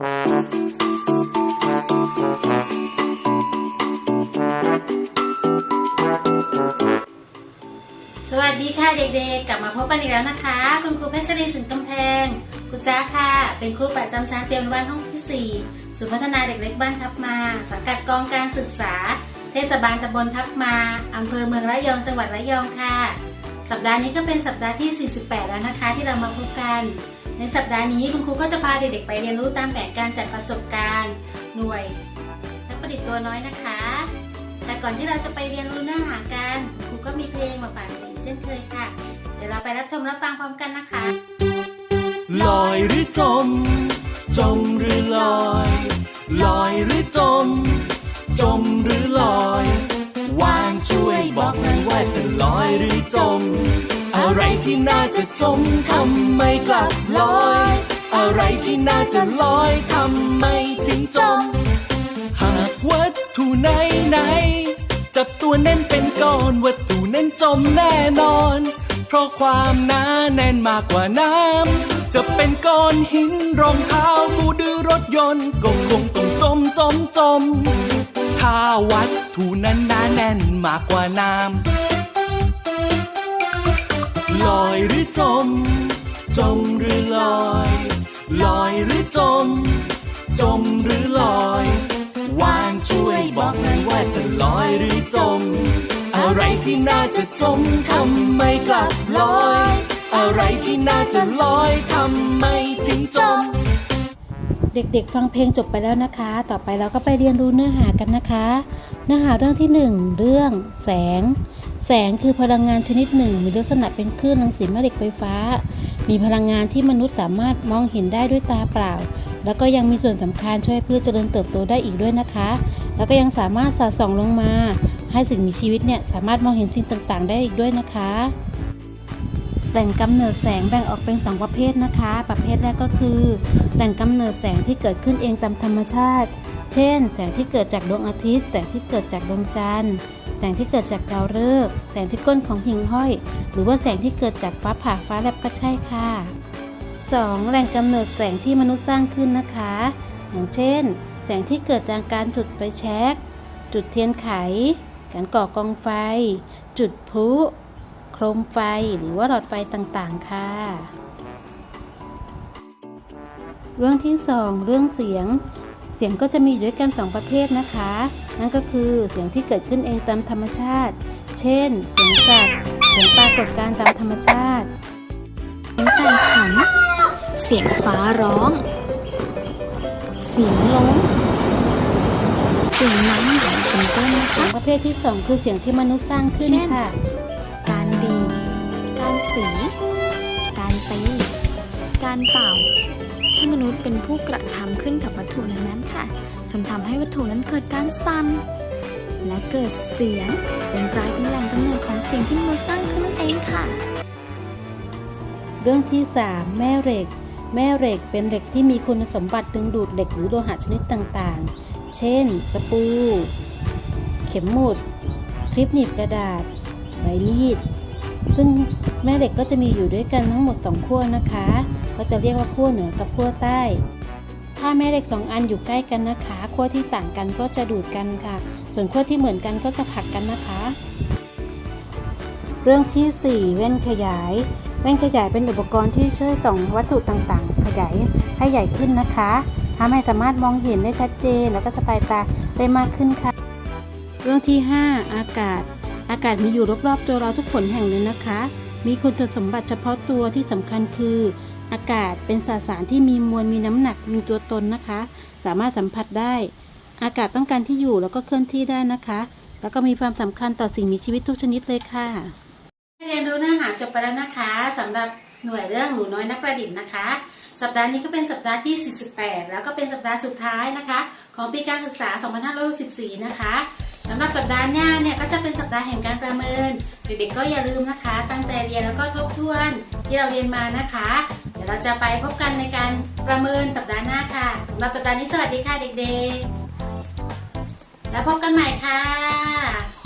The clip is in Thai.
สวัสดีค่ะเด็กๆ กลับมาพบกันอีกแล้วนะคะ คุณครูเพชรีสินกำแพงคุณจ้าค่ะ เป็นครูประจำชั้นเตรียมวันห้องที่ 4 ศูนย์พัฒนาเด็กเล็กบ้านทับมา สังกัดกองการศึกษา เทศบาลตำบลทับมาอำเภอเมืองระยองจังหวัดระยองค่ะ สัปดาห์นี้ก็เป็นสัปดาห์ที่ 48 แล้วนะคะ ที่เรามาพบกัน ในสัปดาห์นี้คุณครูก็จะพาเด็กๆไปเรียนรู้ตามแผนการจัดประสบการณ์หน่วยนักประดิษฐ์ตัวน้อยนะคะ แต่ก่อนที่เราจะไปเรียนรู้เนื้อหากันครูก็มีเพลงมาฝากเด็กเช่นเคยค่ะ เดี๋ยวเราไปรับชมรับฟังพร้อมกันนะคะ ลอยหรือจม จมหรือลอย ที่น่าจะจมทำไมกลับลอย อะไรที่น่าจะลอยทำไมถึงจม หากวัตถุไหนไหนจับตัวแน่นเป็นก้อนวัตถุนั้นจมแน่นอน เพราะความหนาแน่นมากกว่าน้ำจะเป็นก้อนหินรองเท้าบูดือรถยนต์ก็คงต้องจมจมจมถ้าวัตถุนั้นหนาแน่นมากกว่าน้ำ ลอยหรือจม จมหรือลอย ลอยหรือจม จมหรือลอยวางช่วยบอกหน่อยว่าจะลอยหรือจม อะไรที่น่าจะจมทำไมกลับลอย อะไรที่น่าจะลอยทำไมถึงจม เด็กๆ ฟังเพลงจบไปแล้วนะคะ ต่อไปเราก็ไปเรียนรู้เนื้อหากันนะคะ เนื้อหาเรื่องที่ 1 เรื่องแสง แสงคือพลังงานชนิดหนึ่ง มีลักษณะเป็นคลื่นรังสีแม่เหล็กไฟฟ้า มีพลังงานที่มนุษย์สามารถมองเห็นได้ด้วยตาเปล่า แล้วก็ยังมีส่วนสำคัญช่วยให้พืชเจริญเติบโตได้อีกด้วยนะคะ แล้วก็ยังสามารถสาดส่องลงมา ให้สิ่งมีชีวิตเนี่ยสามารถมองเห็นสิ่งต่างๆ ได้อีกด้วยนะคะแหล่งกำเนิดแสงแบ่งออกเป็น 2 ประเภทนะคะ ประเภทแรกก็คือ แหล่งกำเนิดแสงที่เกิดขึ้นเองตามธรรมชาติ เช่น แสงที่เกิดจากดวงอาทิตย์ แสงที่เกิดจากดวงจันทร์ แสงที่เกิดจากดาวฤกษ์ แสงที่ก้นของหิ่งห้อย หรือว่าแสงที่เกิดจากฟ้าผ่าฟ้าแลบก็ใช่ค่ะ 2. แหล่งกำเนิดแสงที่มนุษย์สร้างขึ้นนะคะ อย่างเช่น แสงที่เกิดจากการจุดไฟแช็ก จุดเทียนไข การก่อกองไฟ จุดพลุ โคมไฟ หรือว่าหลอดไฟต่างๆ ค่ะ เรื่องที่ 2 เรื่องเสียง สียงก็จะมีอยู่ด้วยกัน 2 ประเภทนะคะ นั่นก็คือเสียงที่เกิดขึ้นเองตามธรรมชาติ เช่น เสียงสัตว์ เสียงปรากฏการณ์ตามธรรมชาติ เสียงไก่ขัน เสียงฟ้าร้อง เสียงลมเสียงน้ำไหลเป็นต้นนะคะงประเภทที่ 2 คือเสียงที่มนุษย์สร้างขึ้นค่ะ การบีการสี การตี การเป่า มนุษย์เป็นผู้กระทำขึ้นกับวัตถุนั้นๆค่ะจนทำให้วัตถุนั้นเกิดการสั่นและเกิดเสียงจนกลายเป็นแหล่งกำเนิดของเสียงที่มนุษย์สร้างขึ้นนั่นเองค่ะ เรื่องที่ 3 แม่เหล็ก แม่เหล็กเป็นเหล็กที่มีคุณสมบัติดึงดูดเหล็กหรือโลหะชนิดต่างๆ เช่นตะปู เข็มหมุด คลิปหนีบกระดาษ ใบมีด ซึ่งแม่เหล็กก็จะมีอยู่ด้วยกันทั้งหมด 2 ขั้วนะคะ ก็จะเรียกว่าขั้วเหนือกับขั้วใต้ ถ้าแม่เหล็ก 2 อันอยู่ใกล้กันนะคะขั้วที่ต่างกันก็จะดูดกันค่ะ ส่วนขั้วที่เหมือนกันก็จะผลักกันนะคะ เรื่องที่ 4 แว่นขยาย แว่นขยายเป็นอุปกรณ์ที่ช่วยส่องวัตถุต่างๆ ขยายให้ใหญ่ขึ้นนะคะทำให้สามารถมองเห็นได้ชัดเจน แล้วก็สบายตาได้มากขึ้นค่ะ เรื่องที่ 5 อากาศ อากาศมีอยู่รอบๆตัวเราทุกคนแห่งเลยนะคะ มีคุณสมบัติเฉพาะตัวที่สำคัญคือ อากาศเป็นสสารที่มีมวลมีน้ำหนักมีตัวตนนะคะ สามารถสัมผัสได้ อากาศต้องการที่อยู่แล้วก็เคลื่อนที่ได้นะคะ แล้วก็มีความสำคัญต่อสิ่งมีชีวิตทุกชนิดเลยค่ะเรียนรู้เนื้อหาจบไปแล้วนะคะสำหรับหน่วยเรื่องหนูน้อยนักประดิษฐ์นะคะ สัปดาห์นี้ก็เป็นสัปดาห์ที่ 48 แล้วก็เป็นสัปดาห์สุดท้ายนะคะ ของปีการศึกษา 2564 นะคะสำหรับสัปดาห์หน้า ดาห์แห่งการประเมิน เด็กๆก็อย่าลืมนะคะ ตั้งใจเรียนแล้วก็ทบทวนที่เราเรียนมานะคะ เดี๋ยวเราจะไปพบกันในการประเมินสัปดาห์หน้าค่ะสำหรับสัปดาห์นี้สวัสดีค่ะเด็กๆ แล้วพบกันใหม่ค่ะ